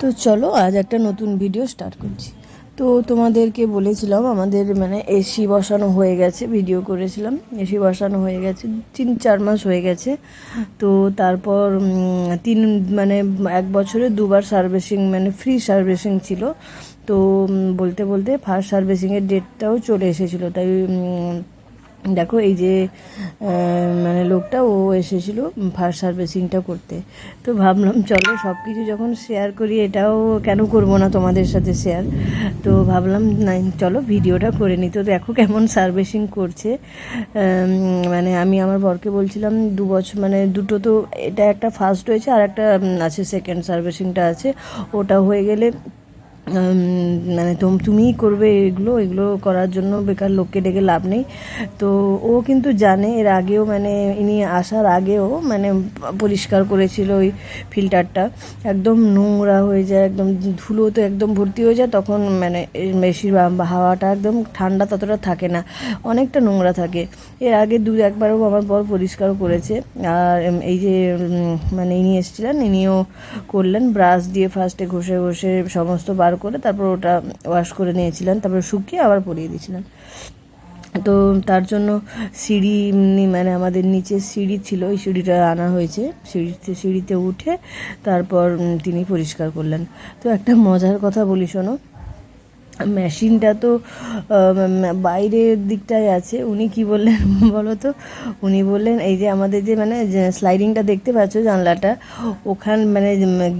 তো চলো, আজ একটা নতুন ভিডিও স্টার্ট করছি। তো তোমাদেরকে বলেছিলাম, আমাদের মানে এসি বসানো হয়ে গেছে ভিডিও করেছিলাম। এসি বসানো হয়ে গেছে, তিন, চার মাস হয়ে গেছে। তো তারপর তিন মানে এক বছরে দুবার সার্ভিসিং মানে ফ্রি সার্ভিসিং ছিল। তো বলতে বলতে ফার্স্ট সার্ভিসিংয়ের ডেটটাও চলে এসেছিল। তাই দেখো এই যে মানে লোকটা, ও এসেছিল ফার্স্ট সার্ভিসিংটা করতে। তো ভাবলাম, চলো সব কিছু যখন শেয়ার করি, এটাও কেন করব না তোমাদের সাথে শেয়ার তো ভাবলাম না চলো ভিডিওটা করে নিই। তো দেখো কেমন সার্ভিসিং করছে। মানে আমি আমার বরকে বলছিলাম, দু বছর মানে দুটো তো, এটা একটা ফার্স্ট হয়েছে আর একটা আছে সেকেন্ড সার্ভিসিংটা আছে। ওটা হয়ে গেলে মানে তোম, তুমিই করবে এগুলো এগুলো করার জন্য বেকার লোককে ডেকে লাভ নেই। তো ও কিন্তু জানে, এর আগেও মানে ইনি আসার আগেও মানে পরিষ্কার করেছিল ওই ফিল্টারটা। একদম নোংরা হয়ে যায়, একদম ধুলো তো একদম ভর্তি হয়ে যায়, তখন মানে এর বেশি বা- হাওয়াটা একদম ঠান্ডা ততটা থাকে না, অনেকটা নোংরা থাকে। এর আগে দু, একবারও আমার বর পরিষ্কারও করেছে। আর এই যে মানে ইনি এসেছিলেন, ইনিও করলেন, ব্রাশ দিয়ে ফার্স্টে ঘষে ঘষে সমস্ত বার করে তারপর ওটা ওয়াশ করে নিয়েছিলেন, তারপর শুকিয়ে আবার পরিয়ে দিয়েছিলেন। তো তার জন্য সিঁড়ি মানে আমাদের নিচে সিঁড়ি ছিল, ওই সিঁড়িটা আনা হয়েছে। সিঁড়িতে সিঁড়িতে উঠে তারপর তিনি পরিষ্কার করলেন। তো একটা মজার কথা বলি শোনো মেশিনটা তো বাইরের দিকটায় আছে। উনি কি বললেন বলো তো? উনি বললেন, এই যে আমাদের যে মানে স্লাইডিংটা দেখতে পাচ্ছ জানলাটা, ওখান মানে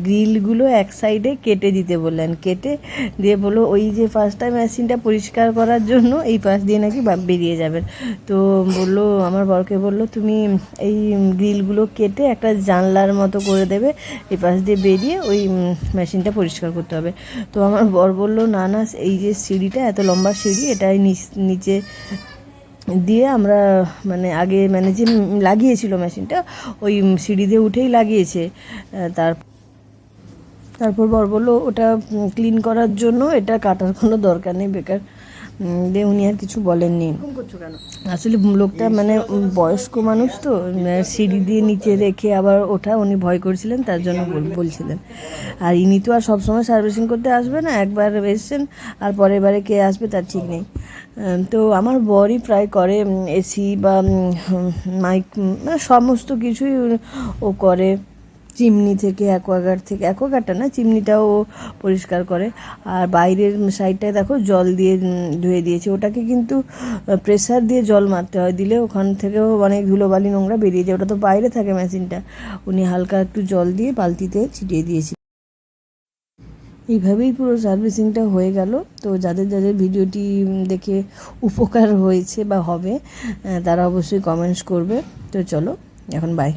গ্রিলগুলো এক সাইডে কেটে দিতে বললেন। কেটে দিয়ে বলল, ওই যে ফার্স্টটা মেশিনটা পরিষ্কার করার জন্য, এই পাশ দিয়ে নাকি বেরিয়ে যাবেন। তো বলল, আমার বরকে বলল, তুমি এই গ্রিলগুলো কেটে একটা জানলার মতো করে দেবে, এই পাশ দিয়ে বেরিয়ে ওই মেশিনটা পরিষ্কার করতে হবে। তো আমার বর বলল, না না এই যে সিঁড়িটা, এত লম্বা সিঁড়ি, এটাই নিচ- দিয়ে আমরা মানে আগে মানে যে লাগিয়েছিল মেশিনটা, ওই সিঁড়ি দিয়ে উঠেই লাগিয়েছে। তার, তারপর বর বলল, ওটা ক্লিন করার জন্য, এটা কাটার কোনো দরকার নেই, বেকার। দিয়ে উনি আর কিছু বলেননি। আসলে লোকটা মানে বয়স্ক মানুষ তো সিঁড়ি দিয়ে নিচে রেখে আবার ওঠা উনি ভয় করছিলেন তার জন্য বলছিলেন। আর ইনি তো আর সবসময় সার্ভিসিং করতে আসবে না একবার এসছেন আর পরের বারে কে আসবে তার ঠিক নেই। তো আমার বরই প্রায় করে এসি বা মাইক মানে সমস্ত কিছুই ও করে। চিমনি থেকে অ্যাকোয়াগার্ড থেকে, অ্যাকোয়াগার্ডটা না, চিমনিটাও পরিষ্কার করে। আর বাইরের সাইডটায় দেখো জল দিয়ে ধুয়ে দিয়েছে। ওটাকে কিন্তু প্রেসার দিয়ে জল মারতে হয়। দিলে ওখান থেকেও অনেক ধুলোবালি নোংরা বেরিয়ে যায়। ওটা তো বাইরে থাকে মেশিনটা। উনি হালকা একটু জল দিয়ে বালতিতে ছিটিয়ে দিয়েছি। এইভাবেই পুরো সার্ভিসিংটা হয়ে গেল। তো যাদের যাদের ভিডিওটি দেখে উপকার হয়েছে বা হবে তারা অবশ্যই কমেন্টস করবে। তো চলো, এখন বাই